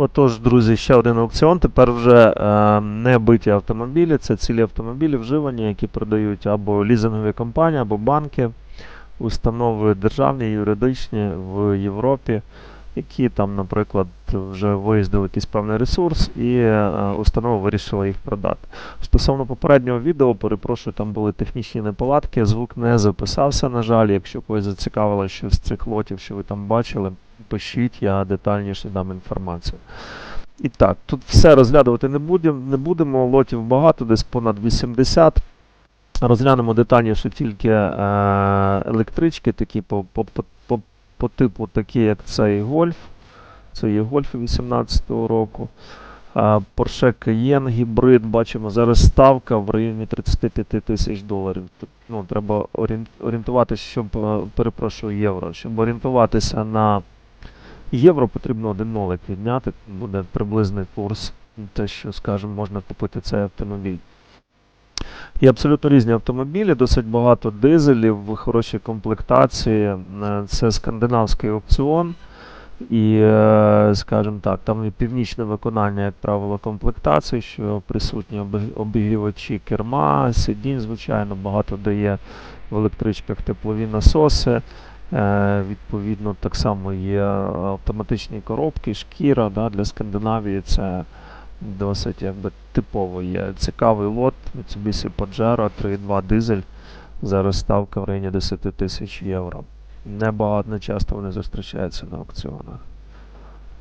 Отож, друзі, ще один аукціон. Тепер вже е, не биті автомобілі, це цілі автомобілі вживані, які продають або лізингові компанії, або банки, установи державні, юридичні в Європі, які там, наприклад, вже виїздили якийсь певний ресурс і е, установа вирішила їх продати. Стосовно попереднього відео, перепрошую, там були технічні неполадки, звук не записався, на жаль. Якщо когось зацікавило щось з цих лотів, що ви там бачили, пишіть, я детальніше дам інформацію. І так, тут все розглядувати не будемо, не будемо. Лотів багато, десь понад 80. Розглянемо детальніше тільки е, електрички, такі по, по, по, по, типу, такі, як цей гольф. Це є гольф 18-го року. Е, Porsche Cayenne гібрид. Бачимо, зараз ставка в районі 35 тисяч доларів. Ну, треба орієнтуватися, щоб, е, перепрошую, євро. Щоб орієнтуватися на євро, потрібно один нолик відняти. Буде приблизний курс. Те, що, скажімо, можна купити цей автомобіль. Є абсолютно різні автомобілі, досить багато дизелів в хорошій комплектації. Е, Це скандинавський аукціон. І, е, скажімо так, там і північне виконання, як правило, комплектації, що присутні обігрівачі керма, сидінь, звичайно, багато дає в електричках теплові насоси. Е, відповідно, так само є автоматичні коробки, шкіра да, для Скандинавії. Це досить якби, типово є. Цікавий лот Mitsubishi Pajero 3.2 дизель. Зараз ставка в районі 10 тисяч євро. Небагато, не часто вони зустрічаються на аукціонах.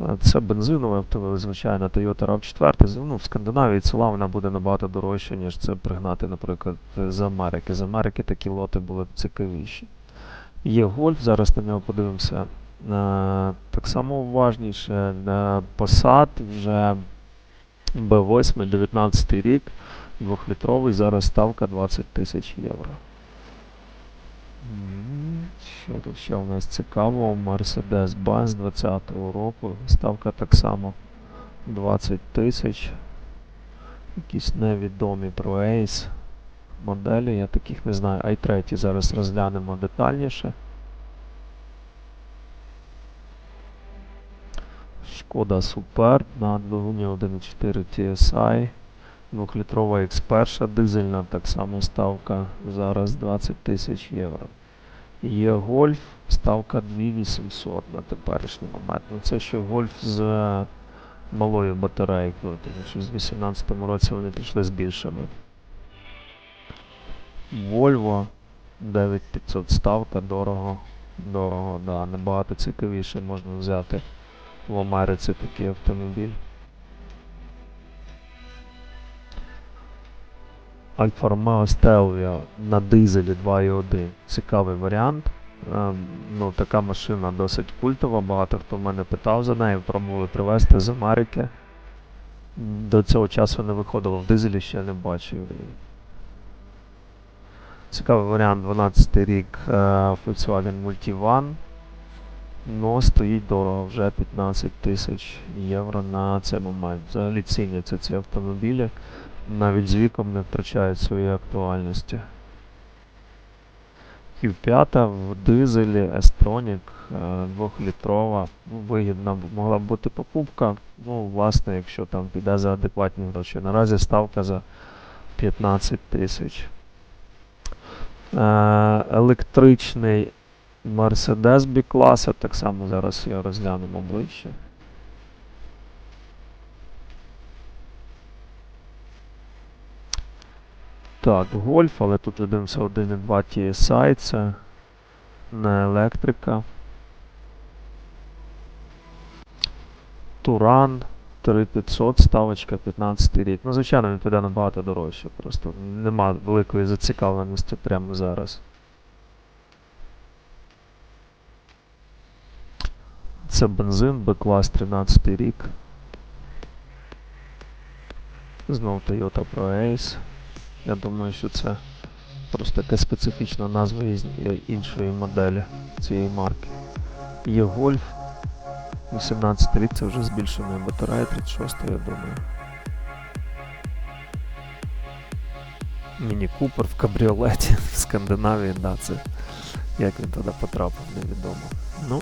Е, Це бензиновий автомобіль, звичайно, Toyota RAV4. Ну, в Скандинавії ціла вона буде набагато дорожча, ніж це пригнати, наприклад, з Америки. З Америки такі лоти були б цікавіші. Є гольф, зараз на нього подивимося. Е, Так само уважніше. е, Passat вже B8, 19 рік, 2-літровий, зараз ставка 20 тисяч євро. Що тут ще у нас цікавого? Mercedes-Benz 20-го року. Ставка так само 20 тисяч. Якісь невідомі про Ace моделі, я таких не знаю. i3 зараз розглянемо детальніше. Шкода Superb на двигуні 1.4 TSI. 2-літрова X1 дизельна, так само ставка зараз 20 тисяч євро. Є гольф, ставка 2800 на теперішній момент. Ну це ще гольф з е, малою батарейкою, тому що з 18 році вони пішли з більшими. Volvo 9500 ставка, дорого. Дорого, да. Набагато цікавіше можна взяти в Америці такий автомобіль. Альфа Ромео Stelvio на дизелі 2.1. Цікавий варіант. Ем, ну, така машина досить культова, багато хто мене питав за нею, пробували привезти з Америки. До цього часу не виходило в дизелі, ще не бачив. Цікавий варіант 12 рік е, Volkswagen Multivan. Ну, стоїть дорого, вже 15 тисяч євро на цей момент. Взагалі ціняться ці автомобілі, навіть з віком не втрачають своєї актуальності. Q5 в дизелі S-Tronic 2-літрова. Ну, вигідна могла б бути покупка. Ну, власне, якщо там піде за адекватні гроші. Наразі ставка за 15 тисяч. Е, електричний Mercedes B-класа, так само зараз його розглянемо ближче. Так, гольф, але тут дивимося 1.2 TSI, це не електрика. Туран 3500, ставочка 15 рік. Ну, звичайно, він піде набагато дорожче, просто нема великої зацікавленості прямо зараз. Це бензин, B-клас 13 рік. Знов Toyota Pro Ace. Я думаю, що це просто така специфічна назва із іншої моделі цієї марки. Є Golf. 18 рік це вже збільшена батарея, 36 я думаю. Міні Купер в кабріолеті в Скандинавії, да, це як він туди потрапив, невідомо. Ну,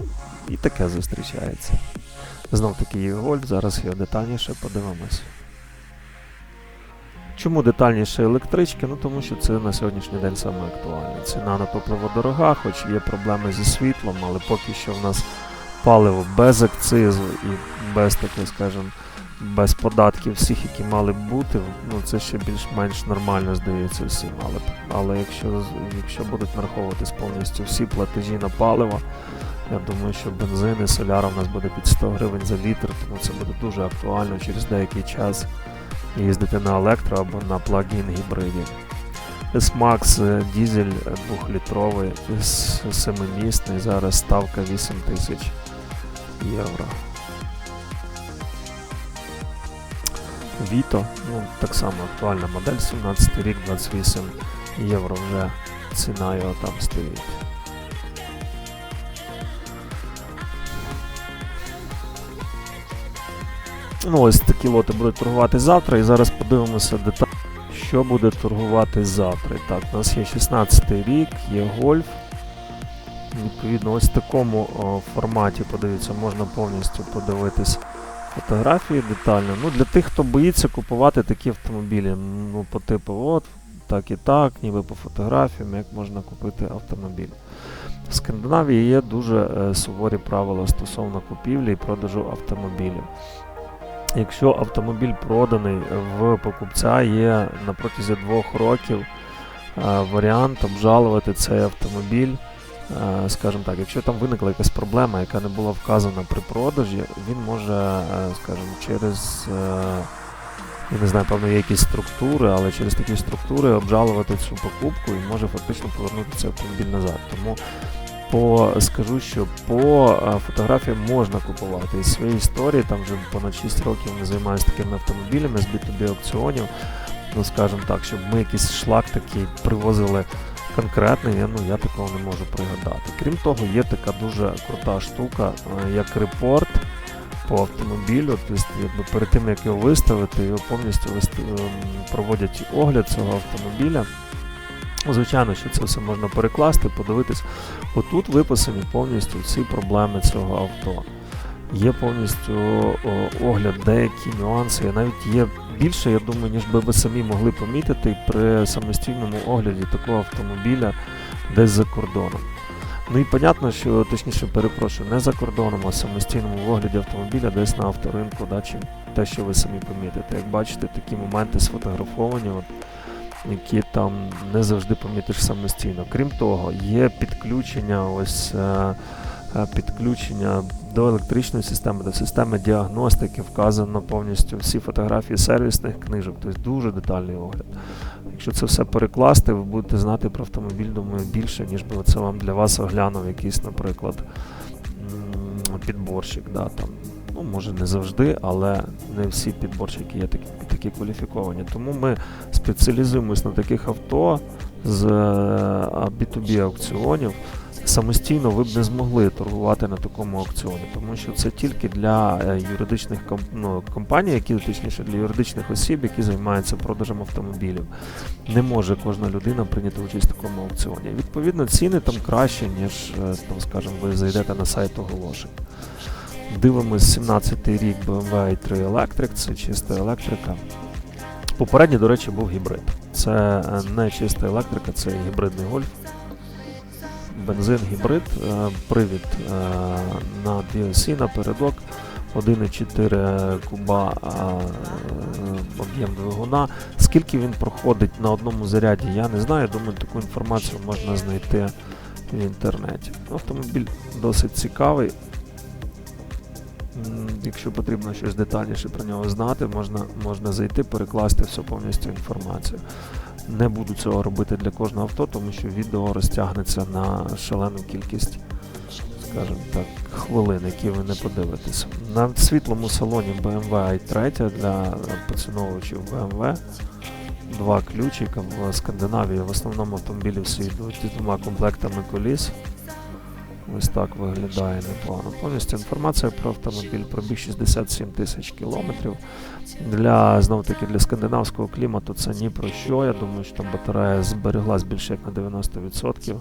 і таке зустрічається. Знов таки є гольф, зараз його детальніше подивимось. Чому детальніше електрички? Ну тому що це на сьогоднішній день саме актуально. Ціна на топливо дорога, хоч є проблеми зі світлом, але поки що в нас паливо без акцизу і без таких, скажімо, без податків всіх, які мали б бути, ну це ще більш-менш нормально здається всім. Але, але якщо, якщо будуть нараховуватись повністю всі платежі на паливо, я думаю, що бензин і соляра в нас буде під 100 гривень за літр, тому це буде дуже актуально через деякий час їздити на електро або на плагін гібриді. S-Max е, дізель 2-літровий, 7-місний, зараз ставка 8 тисяч євро. Vito, ну так само актуальна модель, 17 рік, 28 євро вже ціна його там стоїть. Ну, ось такі лоти будуть торгувати завтра, і зараз подивимося детально, що буде торгувати завтра. Так, у нас є 16 рік, є гольф. Відповідно, ось в такому о, форматі, подивіться, можна повністю подивитись фотографії детально. Ну, Для тих, хто боїться купувати такі автомобілі, ну, по типу, от, так і так, ніби по фотографіям, як можна купити автомобіль. В Скандинавії є дуже е, суворі правила стосовно купівлі і продажу автомобілів. Якщо автомобіль проданий в покупця, є на протязі двох років е, варіант обжалувати цей автомобіль. Е, скажімо так, якщо там виникла якась проблема, яка не була вказана при продажі, він може, е, скажімо, через, я не знаю, певно, є якісь структури, але через такі структури обжалувати цю покупку і може фактично повернути цей автомобіль назад. Тому по, скажу, що по е, фотографіям можна купувати. Із своєї історії, там вже понад 6 років ми займаюся такими автомобілями з B2B аукціонів. Ну, скажімо так, щоб ми якийсь шлак такий привозили конкретний, я, ну, я такого не можу пригадати. Крім того, є така дуже крута штука, е, як репорт по автомобілю. Тобто, якби перед тим, як його виставити, його повністю ем, проводять огляд цього автомобіля. Ну, Звичайно, що це все можна перекласти, подивитись. Отут виписані повністю всі проблеми цього авто. Є повністю огляд, деякі нюанси. Навіть є більше, я думаю, ніж би ви самі могли помітити при самостійному огляді такого автомобіля десь за кордоном. Ну і понятно, що точніше перепрошую, не за кордоном, а самостійному огляді автомобіля десь на авторинку, да, чи те, що ви самі помітите. Як бачите, такі моменти сфотографовані. От, які там не завжди помітиш самостійно. Крім того, є підключення ось е, е, підключення до електричної системи, до системи діагностики, вказано повністю всі фотографії сервісних книжок, тобто дуже детальний огляд. Якщо це все перекласти, ви будете знати про автомобіль, думаю, більше, ніж би це вам для вас оглянув якийсь, наприклад, підборщик. Да, там. Ну, може не завжди, але не всі підборщики є такі такі кваліфіковані. Тому ми спеціалізуємось на таких авто з B2B аукціонів. Самостійно ви б не змогли торгувати на такому аукціоні, тому що це тільки для юридичних ну, компаній, які точніше для юридичних осіб, які займаються продажем автомобілів. Не може кожна людина прийняти участь в такому аукціоні. Відповідно, ціни там краще, ніж там, скажімо, ви зайдете на сайт оголошень. Дивимось 17-й рік BMW i3 Electric, це чиста електрика. Попередній, до речі, був гібрид. Це не чиста електрика, це гібридний гольф. Бензин гібрид, привід на DLC напередок, 1,4 куба об'єм двигуна. Скільки він проходить на одному заряді, я не знаю. Думаю, таку інформацію можна знайти в інтернеті. Автомобіль досить цікавий. Якщо потрібно щось детальніше про нього знати, можна можна зайти, перекласти всю повністю інформацію. Не буду цього робити для кожного авто, тому що відео розтягнеться на шалену кількість, скажімо так, хвилин, які ви не подивитесь. На світлому салоні BMW i3 для поціновувачів BMW. Два ключика в Скандинавії. В основному автомобілі всі йдуть з двома комплектами коліс. Ось так виглядає непогано. Повністю інформація про автомобіль, пробіг 67 тисяч кілометрів. Для знов таки для скандинавського клімату це ні про що. Я думаю, що там батарея збереглась більше як на 90%.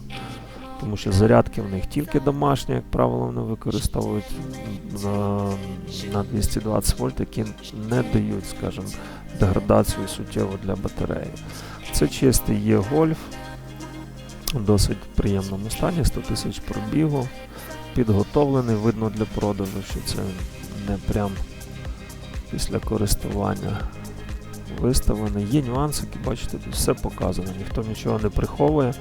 Тому що зарядки в них тільки домашні, як правило, вони використовують на, на 220 вольт, які не дають, скажімо, деградацію суттєво для батареї. Це чистий є гольф, в досить приємному стані, 100 тисяч пробігу, підготовлений, видно для продажу, що це не прям після користування виставлений. Є нюанси, які бачите, тут все показано, ніхто нічого не приховує.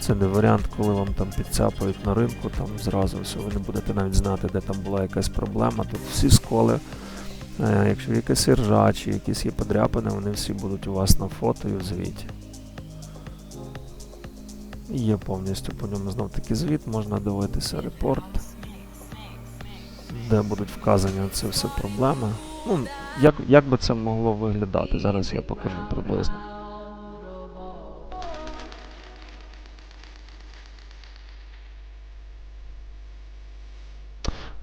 Це не варіант, коли вам там підцяпають на ринку, там зразу все, ви не будете навіть знати, де там була якась проблема. Тут всі сколи, е, якщо якась іржа чи якісь є подряпини, вони всі будуть у вас на фото і в звіті. Є повністю по ньому знов таки звіт, можна дивитися репорт, де будуть вказані це все проблеми. Ну, як, як би це могло виглядати? Зараз я покажу приблизно.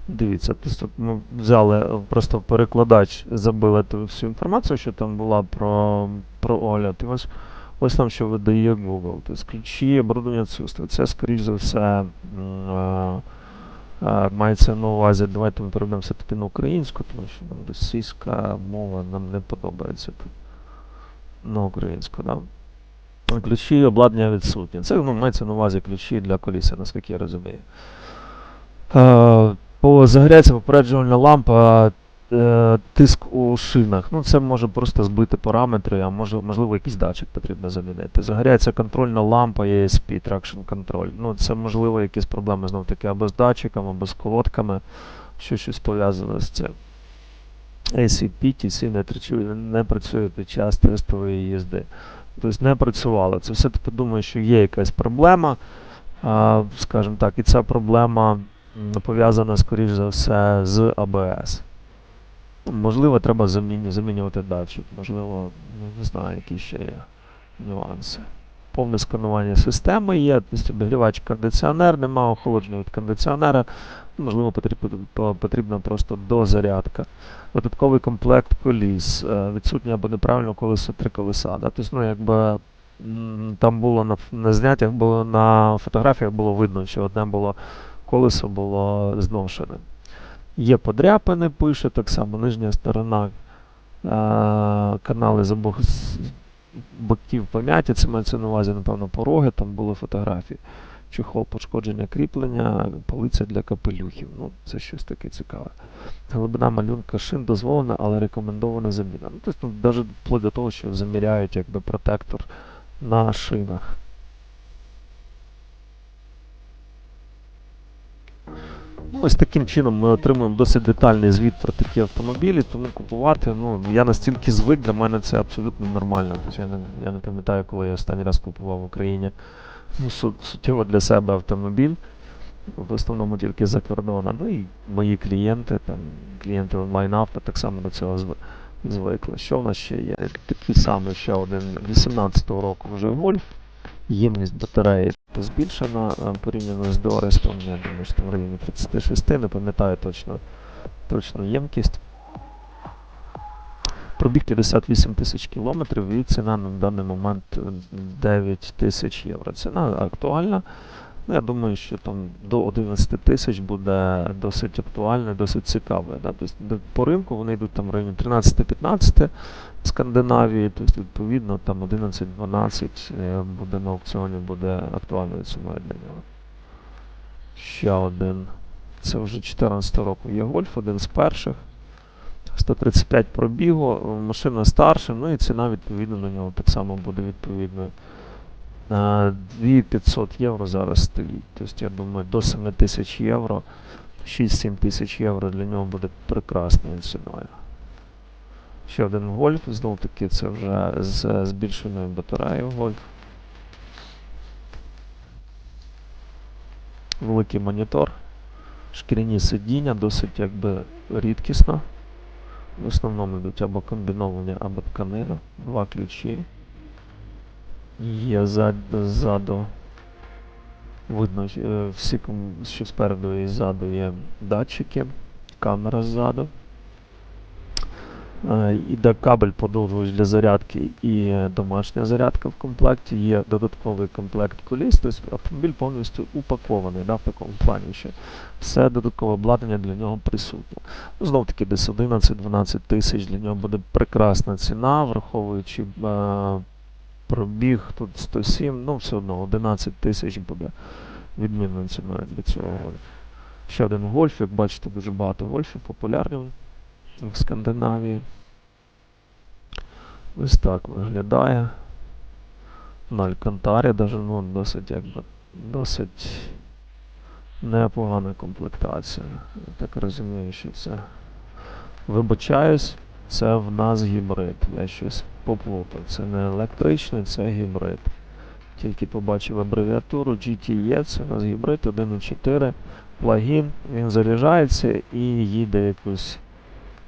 Дивіться, тобто ми взяли просто перекладач, забили ту всю інформацію, що там була про, про огляд. І ось, ось там, що видає Google. Тобто ключі, оборудовання відсутствує. Це, скоріш за все, е, е, мається на увазі, давайте ми перейдемо все-таки на українську, тому що російська мова нам не подобається тут. На українську? Да? Ключі обладнання відсутні. Це ну, мається на увазі ключі для коліса, наскільки я розумію. Е, по загоряється попереджувальна лампа, тиск у шинах. Ну, це може просто збити параметри, а може, можливо, якийсь датчик потрібно замінити. Загоряється контрольна лампа ESP, Traction Control. Ну, це можливо якісь проблеми знов таки або з датчиком, або з колодками, що щось пов'язане з цим. ACP, TC не, не працює під час тестової їзди. Тобто не працювало. Це все-таки думаю, що є якась проблема. Скажімо так, і ця проблема пов'язана, скоріш за все, з АБС. Можливо, треба заміню- замінювати датчик, можливо, не знаю, які ще є нюанси. Повне сканування системи є, обігрівач кондиціонер, нема охолодження від кондиціонера. Можливо, потрібна просто дозарядка. Додатковий комплект коліс, е, відсутнє або неправильно колесо три колеса. Да? Тобто, ну, якби, там було на, на зняттях, було, на фотографіях було видно, що одне було колесо було зношене. Є подряпини, пише так само нижня сторона. е, Канали з обох боків пом'яті, це мається на увазі, напевно, пороги, там були фотографії. Чехол пошкодження кріплення, полиця для капелюхів. Ну, це щось таке цікаве. Глибина малюнка шин дозволена, але рекомендована заміна. Ну, тобто, навіть вплоть до того, що заміряють якби, протектор на шинах. Ну, ось таким чином ми отримуємо досить детальний звіт про такі автомобілі, тому купувати, ну, я настільки звик, для мене це абсолютно нормально. Тобто я не, я не пам'ятаю, коли я останній раз купував в Україні ну, су- суттєво для себе автомобіль. В основному тільки за кордоном. Ну і мої клієнти, там, клієнти онлайн-авто так само до цього зв- звикли. Що в нас ще є? Такий самий ще один 18-го року вже гольф. Ємність батареї збільшена е, порівняно з Дуарестом, я думаю, що в районі 36, не пам'ятаю точно, точно ємкість. Пробіг 58 тисяч кілометрів і ціна на даний момент е, 9 тисяч євро. Ціна актуальна. Ну, я думаю, що там до 11 тисяч буде досить актуально, досить цікаво. Да? Тобто, по ринку вони йдуть там в районі 13-15 в Скандинавії, тобто, відповідно, там 11-12 е, буде на аукціоні, буде актуальною ціною для нього. Ще один. Це вже 14 року є гольф, один з перших. 135 пробігу, е, машина старша, ну і ціна відповідно до нього так само буде відповідною. Е, 2500 євро зараз стоїть. Тобто, я думаю, до 7 тисяч євро, 6-7 тисяч євро для нього буде прекрасною ціною. Ще один гольф, знову таки, це вже з збільшеною батареєю гольф. Великий монітор. Шкіряні сидіння, досить якби рідкісно. В основному йдуть або комбіновані, або тканина. Два ключі. Є ззаду. Видно, е, що спереду і ззаду є датчики, камера ззаду. Е, Іде кабель подовжувач для зарядки і е, домашня зарядка в комплекті. Є додатковий комплект коліс, тобто автомобіль повністю упакований в такому плані, що все додаткове обладнання для нього присутнє. Ну, Знов таки десь 11-12 тисяч для нього буде прекрасна ціна, враховуючи пробіг тут 107, ну все одно 11 тисяч буде відмінною ціною для цього гольфа. Ще один гольф, як бачите, дуже багато гольфів, популярний в Скандинавії. Ось так виглядає. На Алькантарі даже, ну, досить якби досить непогана комплектація. Я так розумію, що це. Вибачаюсь, це в нас гібрид. Я щось поплутав. Це не електричний, це гібрид. Тільки побачив абревіатуру GTE, це у нас гібрид 1.4 плагін, він заряджається і їде якусь,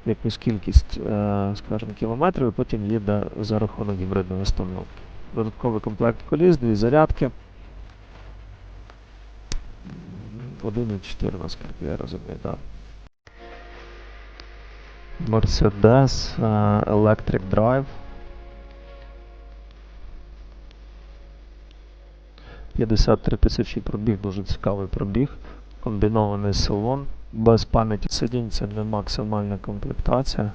якусь кількість, е, скажімо, кілометрів, і потім їде за рахунок гібридної установки. Додатковий комплект коліс, дві зарядки. 1.4, наскільки я розумію, так. Mercedes е, Electric Drive. 53 тисячі пробіг, дуже цікавий пробіг. Комбінований салон. Без пам'яті сидінь це не максимальна комплектація.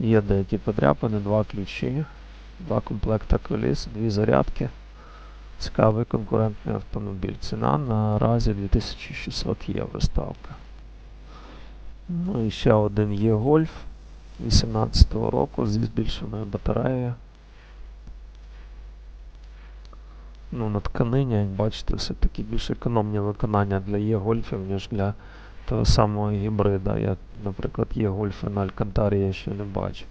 Є деякі подряпини, два ключі, два комплекта коліс, дві зарядки. Цікавий конкурентний автомобіль. Ціна наразі 2600 євро ставка. Ну і ще один є гольф 18-го року зі збільшеною батареєю. Ну, на тканині, як бачите, все-таки більш економні виконання для є-гольфів, ніж для того самого гібрида. Я, наприклад, є-гольфи на Алькантарі я ще не бачив.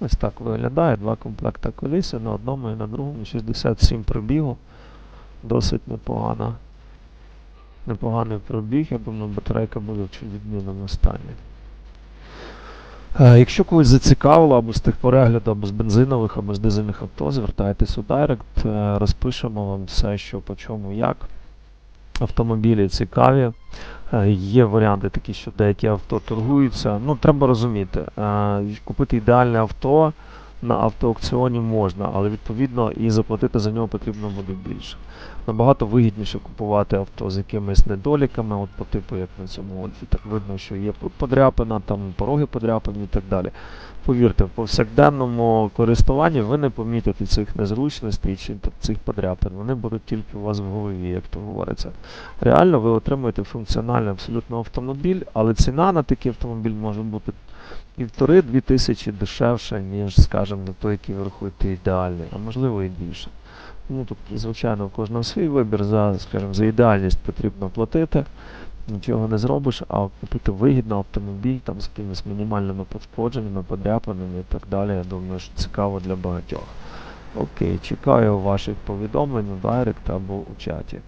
Ось так виглядає. Два комплекта коліси на одному і на другому. 67 пробігу. Досить непогано. Непоганий пробіг, я думаю, батарейка буде в відмінному стані. Е, Якщо когось зацікавило або з тих перегляду, або з бензинових, або з дизельних авто, звертайтесь у Директ, е, розпишемо вам все, що по чому, як. Автомобілі цікаві. Е, Є варіанти такі, що деякі авто торгуються. Ну, треба розуміти, купити ідеальне авто на автоаукціоні можна, але відповідно і заплатити за нього потрібно буде більше. Набагато вигідніше купувати авто з якимись недоліками, от по типу, як на цьому гольфі, так видно, що є подряпина, там пороги подряпані і так далі. Повірте, в повсякденному користуванні ви не помітите цих незручностей чи цих подряпин. Вони будуть тільки у вас в голові, як то говориться. Реально ви отримуєте функціональний абсолютно автомобіль, але ціна на такий автомобіль може бути півтори-дві тисячі дешевше, ніж, скажімо, на той, який ви рахуєте ідеальний, а можливо і більше. Ну, тут, звичайно, у кожного свій вибір за, скажімо, за ідеальність потрібно платити. Нічого не зробиш, а купити вигідно автомобіль там з якимись мінімальними пошкодженнями, подряпаними і так далі. Я думаю, що цікаво для багатьох. Окей, чекаю ваших повідомлень у Директ або у чаті.